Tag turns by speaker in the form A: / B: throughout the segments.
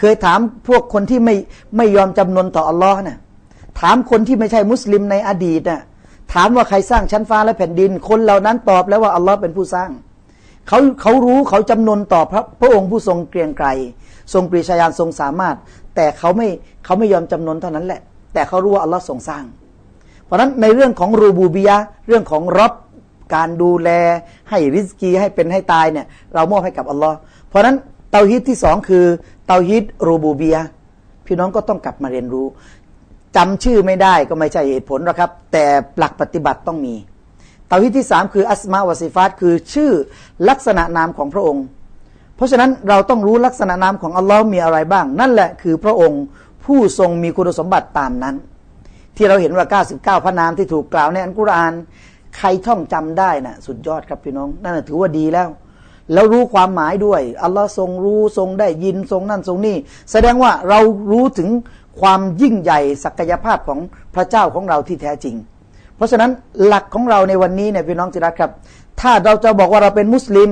A: เคยถามพวกคนที่ไม่ไม่ยอมจำนนต่ออัลลอฮ์น่ะถามคนที่ไม่ใช่มุสลิมในอดีตน่ะถามว่าใครสร้างชั้นฟ้าและแผ่นดิน คนเหล่านั้นตอบแล้วว่าอัลลอฮ์เป็นผู้สร้างเขาเขารู้เขาจำนนต่อพระพระองค์ผู้ทรงเกรียงไกรทรงปรีชาญาณทรงสามารถ แต่เขาไม่เขาไม่ยอมจำนนเท่านั้นแหละ แต่เขารู้ว่าอัลลอฮ์ทรงสร้าง เพราะนั้นในเรื่องของรูบูบิยะเรื่องของรับการดูแล ให้ริสกีให้เป็นให้ตายเนี่ยเรามอบให้กับอัลลอฮ์เพราะนั้น เตาฮิดที่สองคือเตาฮิดรูบูเบิยพี่น้องก็ต้องกลับมาเรียนรู้จำชื่อไม่ได้ก็ไม่ใช่เหตุผลหรอกครับ แต่หลักปฏิบัติต้องมีเตาฮิดที่สามคืออัสมาวะซิฟาตคือชื่อลักษณะนามของพระองค์ เพราะฉะนั้นเราต้องรู้ลักษณะนามของอัลลอฮ์มีอะไรบ้าง นั่นแหละคือพระองค์ผู้ทรงมีคุณสมบัติตามนั้น ที่เราเห็นว่า 99 พระนามที่ถูกกล่าวในอัลกุรอาน ใครท่องจำได้นะ่ะสุดยอดครับพี่น้อง นั่นถือว่าดีแล้ว แล้วรู้ความหมายด้วยอัลลอฮ์ทรงรู้ทรงได้ยินทรงนั่นทรงนี่แสดงว่าเรารู้ถึงความยิ่งใหญ่ศักยภาพของพระเจ้าของเราที่แท้จริง เพราะฉะนั้นหลักของเราในวันนี้เนี่ยพี่น้องจิรักครับ ถ้าเราจะบอกว่าเราเป็นมุสลิม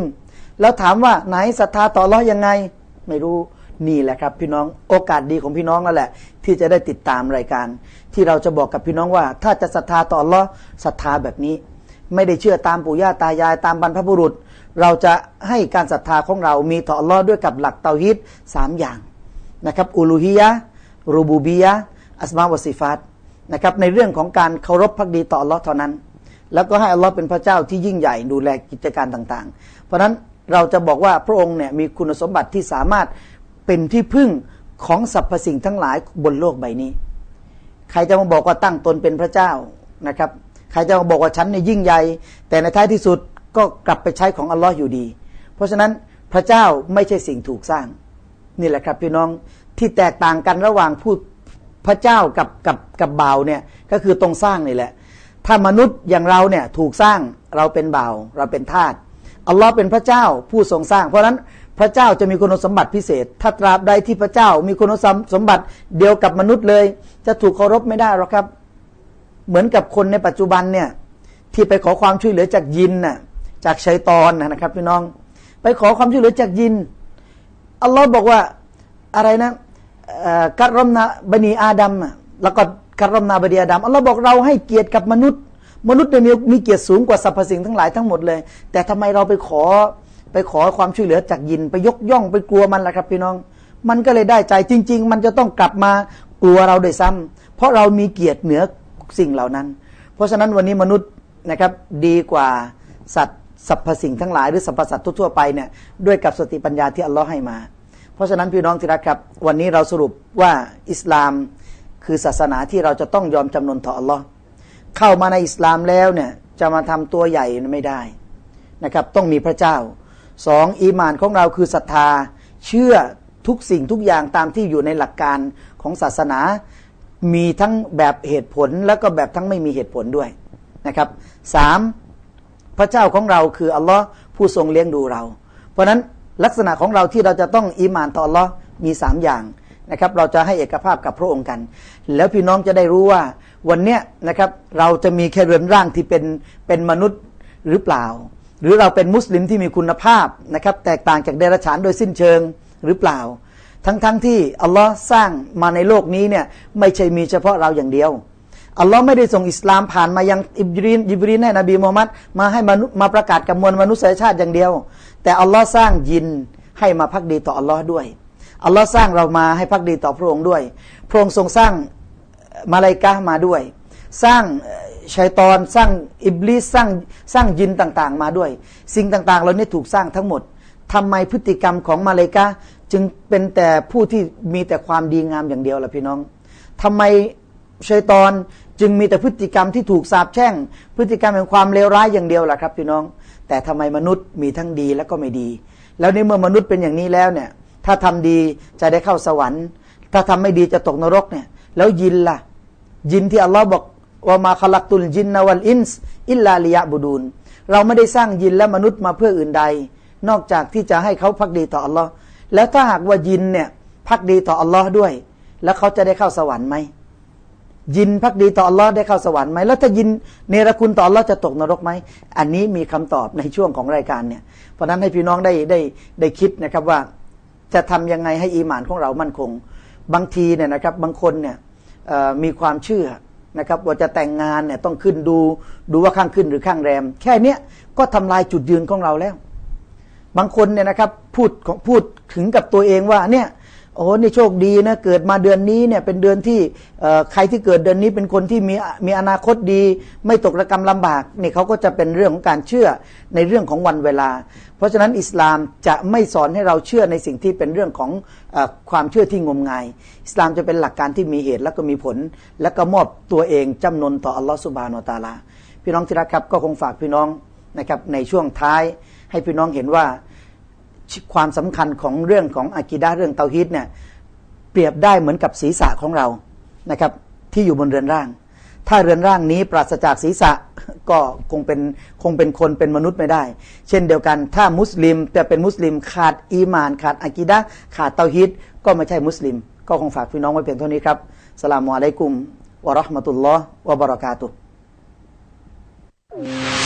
A: แล้วถามว่าไหนศรัทธาต่ออัลเลาะห์ยังไง ไม่รู้นี่แหละครับพี่น้องโอกาสดีของพี่น้องนั่นแหละ ที่จะได้ติดตามรายการ ที่เราจะบอกกับพี่น้องว่า ถ้าจะศรัทธาต่ออัลเลาะห์ศรัทธาแบบนี้ ไม่ได้เชื่อตามปู่ย่าตายายตามบรรพบุรุษ เราจะให้การศรัทธาของเรามีต่ออัลลาะห์ด้วยกับหลักเตาฮิดสามอย่างนะครับอูลูฮียะรูบูบียะอัสมาวะซิฟาตนะครับในเรื่องของการเคารพพักดีต่ออัลเลาะห์เท่านั้น แล้วก็ให้อัลลอฮ์เป็นพระเจ้าที่ยิ่งใหญ่ดูแลกิจการต่างๆ เพราะฉะนั้นเราจะบอกว่าพระองค์เนี่ยมีคุณสมบัติที่สามารถเป็นที่พึ่งของสรรพสิ่งทั้งหลายบนโลกใบนี้ ใครจะมาบอกว่าตั้งตนเป็นพระเจ้านะครับ รจะมาบอกว่าฉันเนี่ยยิ่งใหญ่ แต่ในท้ายที่สุดก็กลับไปใช้ของอัลลอฮ์อยู่ดี เพราะฉะนั้นพระเจ้าไม่ใช่สิ่งถูกสร้าง นี่แหละครับพี่น้องที่แตกต่างกันระหว่างผู้พระเจ้ากับกับกับบ่าวเนี่ยก็คือตรงสร้างนี่แหละ ถ้ามนุษย์อย่างเราเนี่ยถูกสร้างเราเป็นบ่าวเราเป็นทาสอัลลอฮ์เป็นพระเจ้าผู้ทรงสร้าง เพราะฉะนั้นพระเจ้าจะมีคุณสมบัติพิเศษ ถ้าตราบใดที่พระเจ้ามีคุณสมบัติเดียวกับมนุษย์เลย จะถูกเคารพไม่ได้หรอกครับ เหมือนกับคนในปัจจุบันเนี่ยที่ไปขอความช่วยเหลือจากยินน่ะจากชัยตอนนะครับพี่น้อง ไปขอความช่วยเหลือจากยินอัลลอฮ์บอกว่าอะไรนะกัรรมนาบนีอาดัมแล้วก็กัรรมนาบดีอาดัมอัลลอฮ์บอกเราให้เกียรติกับมนุษย์ มนุษย์เนี่ยมีมีเกียรติสูงกว่าสรรพสิ่งทั้งหลายทั้งหมดเลย แต่ทำไมเราไปขอไปขอความช่วยเหลือจากยิน ไปยกย่องไปกลัวมันล่ะครับพี่น้อง มันก็เลยได้ใจจริง ๆ มันจะต้องกลับมากลัวเราโดวยซ้ำเพราะเรามีเกียรติเหนือ สิ่งเหล่านั้น เพราะฉะนั้นวันนี้มนุษย์นะครับดีกว่าสัตว์สรรพสิ่งทั้งหลายหรือสรรพสัตว์ทั่วไปเนี่ยด้วยกับสติปัญญาที่อัลลอฮ์ให้มา เพราะฉะนั้นพี่น้องที่รักครับ วันนี้เราสรุปว่าอิสลามคือศาสนาที่เราจะต้องยอมจำนนต่ออัลลอฮ์เข้ามาในอิสลามแล้วเนี่ยจะมาทำตัวใหญ่ไม่ได้นะครับต้องมีพระเจ้าสองอีมานของเราคือศรัทธาเชื่อทุกสิ่งทุกอย่างตามที่อยู่ในหลักการของศาสนา มีทั้งแบบเหตุผลแล้วก็แบบทั้งไม่มีเหตุผลด้วยนะครับสามพระเจ้าของเราคืออัลลอฮ์ผู้ทรงเลี้ยงดูเรา เพราะฉะนั้นลักษณะของเราที่เราจะต้องอีมานต่ออัลลอฮ์มีสามอย่างนะครับ เราจะให้เอกภาพกับพระองค์กัน แล้วพี่น้องจะได้รู้ว่าวันเนี้ยนะครับเราจะมีแค่เรือนร่างที่เป็นเป็นมนุษย์หรือเปล่า หรือเราเป็นมุสลิมที่มีคุณภาพนะครับ แตกต่างจากเดรัจฉานโดยสิ้นเชิงหรือเปล่า ทั้งๆทที่อัลลอฮ์สร้างมาในโลกนี้เนี่ยไม่ใช่มีเฉพาะเราอย่างเดียวอัลลอฮ์ไม่ได้ส่งอิสลามผ่านมายังอิบรีนยิบรีนให้นบีมูฮัมมัดมาให้มนุษย์มาประกาศกับมวลมนุษยชาติอย่างเดียว แต่อัลลอฮ์สร้างยินให้มาพักดีต่ออัลลอฮ์ด้วยอัลลอฮ์สร้างเรามาให้พักดีต่อพระองค์ด้วย พระองค์ทรงสร้างมาลายกามาด้วย สร้างชัยตอนสร้างอิบลิสสร้างสร้างยินต่างๆ มาด้วย สิ่งต่างๆ เราเนี่ยถูกสร้างทั้งหมดทำไมพฤติกรรมของมาลายกา จึงเป็นแต่ผู้ที่มีแต่ความดีงามอย่างเดียวล่ะพี่น้องทำไมชัยตอนจึงมีแต่พฤติกรรมที่ถูกสาปแช่ง พฤติกรรมแห่งความเลวร้ายอย่างเดียวล่ะครับ พี่น้อง แต่ทำไมมนุษย์มีทั้งดีและก็ไม่ดี แล้วในเมื่อมนุษย์เป็นอย่างนี้แล้วเนี่ย ถ้าทำดีจะได้เข้าสวรรค์ ถ้าทำไม่ดีจะตกนรกเนี่ย แล้วยินล่ะ ยินที่อัลลอฮ์บอกว่ามาคลักตุลจินนวัลอินส์อิลลาลิยะบูดูนเราไม่ได้สร้างยินและมนุษย์มาเพื่ออื่นใด นอกจากที่จะให้เขาพักดีต่ออัลลอฮ์ แล้วถ้าหากว่ายินเนี่ยพักดีต่ออัลลอฮ์ด้วย แล้วเขาจะได้เข้าสวรรค์ไหมยินพักดีต่ออัลลอฮ์ได้เข้าสวรรค์ไหมแล้วถ้ายินเนรคุณต่ออัลลอฮ์จะตกนรกไหมอันนี้มีคำตอบในช่วงของรายการเนี่ย เพราะนั้นให้พี่น้องได้ได้ได้คิดนะครับว่า จะทำยังไงให้อีหมานของเรามั่นคง บางทีเนี่ยนะครับบางคนเนี่ยมีความเชื่อนะครับว่าจะแต่งงานเนี่ยต้องขึ้นดูดูว่าข้างขึ้นหรือข้างแรม แค่เนี้ยก็ทำลายจุดยืนของเราแล้ว บางคนเนี่ยนะครับพูดของพูดถึงกับตัวเองว่าเนี่ยโอ้โหนี่โชคดีนะเกิดมาเดือนนี้เนี่ยเป็นเดือนที่ใครที่เกิดเดือนนี้เป็นคนที่มีมีอนาคตดี ไม่ตกระกรรมลำบากเนี่ยเขาก็จะเป็นเรื่องของการเชื่อในเรื่องของวันเวลา เพราะฉะนั้นอิสลามจะไม่สอนให้เราเชื่อในสิ่งที่เป็นเรื่องของอความเชื่อที่งมงาย อิสลามจะเป็นหลักการที่มีเหตุแล้วก็มีผล แล้วก็มอบตัวเองจำนนต่ออัลลอฮฺสุบฮานาอัลตาลาพี่น้องที่รักครับก็คงฝากพี่น้องนะครับในช่วงท้าย ให้พี่น้องเห็นว่าความสำคัญของเรื่องของอากีดะเรื่องเตาฮีดเนี่ยเปรียบได้เหมือนกับศีรษะของเรานะครับ ที่อยู่บนเรือนร่าง ถ้าเรือนร่างนี้ปราศจากศีรษะก็คงเป็นคงเป็นคนเป็นมนุษย์ไม่ได้ เช่นเดียวกัน ถ้ามุสลิมจะเป็นมุสลิมขาดอีมาน ขาดอากีดะขาดเตาฮีดก็ไม่ใช่มุสลิม ก็คงฝากพี่น้องไว้เพียงเท่านี้ครับสลามุอะลัยกุมวะราะห์มะตุลลอฮ์วะบะเราะกาตุฮ์